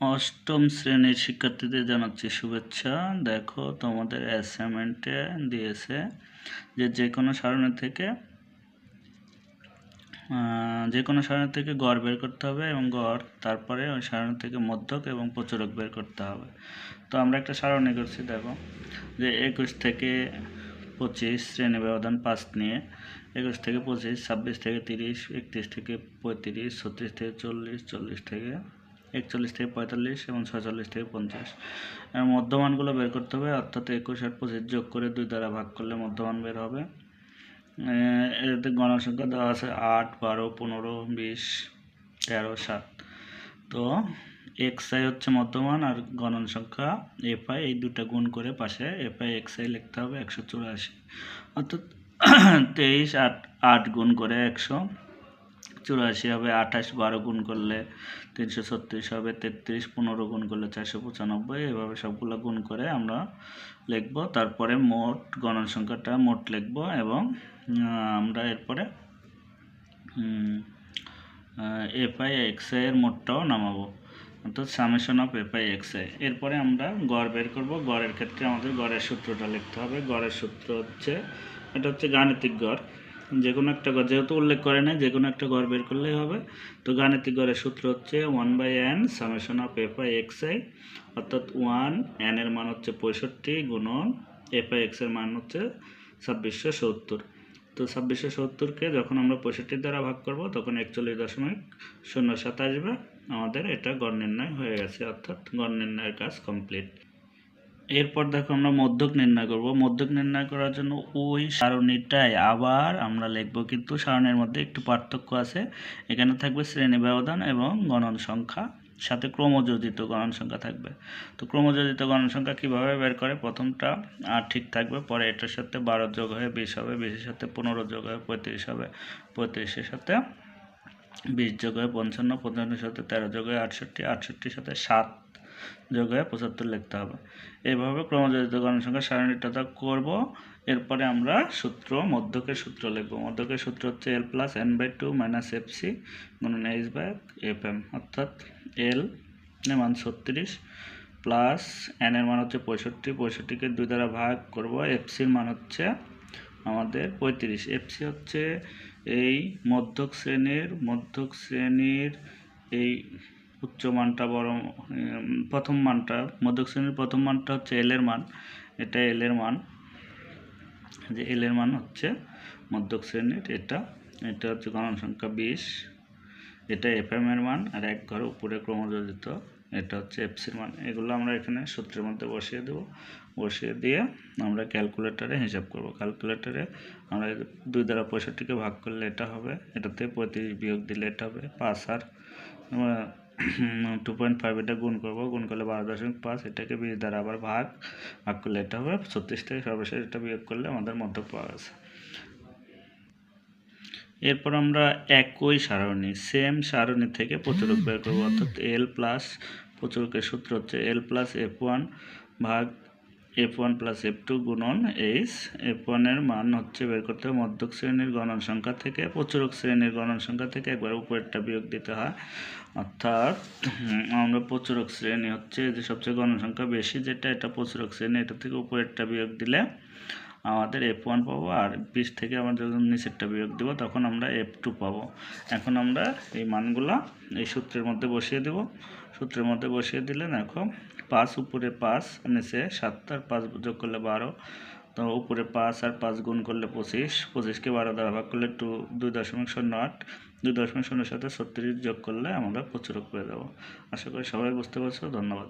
অষ্টম শ্রেণির শিক্ষার্থীদের জানাচ্ছি শুভেচ্ছা। দেখো, তোমাদের অ্যাসাইনমেন্টে দিয়েছে যে যে কোনো সারণী থেকে যে কোনো সারণী থেকে গড় বের করতে হবে এবং গড়, তারপরে ওই সারণী থেকে মধ্যক এবং প্রচুরক বের করতে হবে। তো আমরা একটা সারণী করছি, দেখো, যে একুশ থেকে পঁচিশ শ্রেণি ব্যবধান পাঁচ নিয়ে, একুশ থেকে পঁচিশ, ছাব্বিশ থেকে তিরিশ, একত্রিশ থেকে পঁয়ত্রিশ, ছত্রিশ থেকে চল্লিশ চল্লিশ থেকে একচল্লিশ থেকে পঁয়তাল্লিশ এবং ছয়চল্লিশ থেকে পঞ্চাশ। মধ্যমানগুলো বের করতে হবে, অর্থাৎ একুশ আর পঁচিশ যোগ করে দুই দ্বারা ভাগ করলে মধ্যমান বের হবে। এতে গণসংখ্যা দেওয়া আছে আট, বারো, পনেরো, বিশ, তেরো, সাত। তো এক্স আই হচ্ছে মধ্যমান আর গণন সংখ্যা এফ আই এই দুটা গুণ করে পাশে এফ আই এক্স আই লিখতে হবে একশো চুরাশি। অর্থাৎ তেইশ আট আট গুণ করে একশো। চুরাশি হবে, আঠাশ বারো গুণ করলে তিনশো ছত্রিশ হবে, তেত্রিশ পনেরো গুণ করলে চারশো পঁচানব্বই। এভাবে সবগুলো গুণ করে আমরা লিখব। তারপরে মোট গণন সংখ্যাটা মোট লিখব এবং আমরা এরপরে এফ আই এক্সের মোটটাও নামাবো। অর্থাৎ summation of f i x i এরপরে আমরা গড় বের করব। গড়ের ক্ষেত্রে আমাদের গড়ের সূত্রটা লিখতে হবে। গড়ের সূত্র হচ্ছে, এটা হচ্ছে গাণিতিক গড়। যে কোনো একটা গড় যেহেতু উল্লেখ করে না যে কোনো একটা গড় বের করলেই হবে। তো গাণিতিক গড়ের সূত্র হচ্ছে one by n summation of f i x i অর্থাৎ ওয়ান এন এর মান হচ্ছে পঁয়ষট্টি গুণন এফ আই এক্সের মান হচ্ছে ছাব্বিশশো সত্তর। তো ছাব্বিশশো সত্তরকে যখন আমরা পঁয়ষট্টি দ্বারা ভাগ করব, তখন একচল্লিশ দশমিক শূন্য সাত আসবে। আমাদের এটা গড় নির্ণয় হয়ে গেছে, অর্থাৎ গড় নির্ণয়ের কাজ কমপ্লিট এরপর দেখো আমরা মধ্যক নির্ণয় করব। মধ্যক নির্ণয় করার জন্য ওই সারণীটাই আবার আমরা লিখব, কিন্তু সারণীর মধ্যে একটু পার্থক্য আছে। এখানে থাকবে শ্রেণি ব্যবধান এবং গণন সংখ্যা, সাথে ক্রমযোজিত গণন সংখ্যা থাকবে। তো ক্রমযোজিত গণন সংখ্যা কীভাবে বের করে? প্রথমটা আর ঠিক থাকবে, পরে এটার সাথে বারো যোগ হয়ে বিশ হবে, বিশের সাথে পনেরো যোগ হয়ে পঁয়ত্রিশ হবে, পঁয়ত্রিশের সাথে বিশ যোগ হয়ে পঞ্চান্ন, পঞ্চান্নের সাথে তেরো যোগ হয়ে আটষট্টি, আটষট্টির সাথে সাত যোগ হয়ে পঁচাত্তর লিখতে হবে। এইভাবে ক্রমযোজিত গণন সংখ্যা সারণীটা করব। এরপরে আমরা সূত্র, মধ্যকের সূত্র লিখব। মধ্যকের সূত্র হচ্ছে L plus n by two minus F c গুণন এইচ বাই এফ এম অর্থাৎ এল এর মান ছত্রিশ প্লাস এন এর মান হচ্ছে পঁয়ষট্টি। পঁয়ষট্টিকে দুই দ্বারা ভাগ করব এফ সির মান হচ্ছে আমাদের পঁয়ত্রিশ। এফ সি হচ্ছে এই মধ্যক শ্রেণির মধ্যক শ্রেণির এই উচ্চ মানটা বড় প্রথম মানটা, মধ্যক শ্রেণির প্রথম মানটা হচ্ছে এল এর মান। এটা এল এর মান। যে এল এর মান হচ্ছে মধ্যক শ্রেণির, এটা এটা হচ্ছে গণন সংখ্যা বিশ। এটা এফ এম এর মান, আর এক ঘর উপরে ক্রমযোজিত, এটা হচ্ছে এফসির মান। এগুলো আমরা এখানে সূত্রের মধ্যে বসিয়ে দেবো। বসিয়ে দিয়ে আমরা ক্যালকুলেটারে হিসাব করব। ক্যালকুলেটরে আমরা দুই দ্বারা পঁয়ষট্টিকে ভাগ করলে এটা হবে। এটাতে পঁয়ত্রিশ বিয়োগ দিলে এটা হবে পাঁচ আর টু পয়েন্ট ফাইভ এটা গুণ করব, গুণ করলে বারো দশমিক পাঁচ, এটাকে বিশ দ্বারা আবার ভাগ ভাগ করলে এটা হবে ছত্রিশ থেকে সর্বশেষ এটা বিয়োগ করলে আমাদের মধ্য পাওয়া গেছে এরপর আমরা একই সারণী সেম সারণী থেকে প্রচুরক বের করব, অর্থাৎ এল প্লাস প্রচুরকের সূত্র হচ্ছে এল প্লাস এফ ওয়ান ভাগ f one plus f two গুণন এইচ এফ ওয়ানের মান হচ্ছে বের করতে হবে মধ্যক শ্রেণির গণন সংখ্যা থেকে, প্রচুরক শ্রেণির গণন সংখ্যা থেকে একবার উপরেরটা বিয়োগ দিতে হয়। অর্থাৎ আমরা প্রচুরক শ্রেণি হচ্ছে যে সবচেয়ে গণন সংখ্যা বেশি যেটা, এটা প্রচুরক শ্রেণি, এটা থেকে উপরেরটা বিয়োগ দিলে আমাদের এফ ওয়ান পাবো আর বিশ থেকে আমরা যখন নিচেরটা বিয়োগ দেবো তখন আমরা এফ টু পাবো। এখন আমরা এই মানগুলা এই সূত্রের মধ্যে বসিয়ে দেব। সূত্রের মধ্যে বসিয়ে দিলে দেখো পাঁচ উপরে পাঁচ, নিচে সাত, আর পাঁচ যোগ করলে বারো। তো উপরে পাঁচ আর পাঁচ গুণ করলে পঁচিশ। পঁচিশকে বারো দ্বারা ভাগ করলে টু, দুই দশমিক শূন্য আট। দুই দশমিক শূন্যের সাথে ছত্রিশ যোগ করলে আমরা প্রচুরক পেয়ে যাব। আশা করি সবাই বুঝতে পারছ। ধন্যবাদ।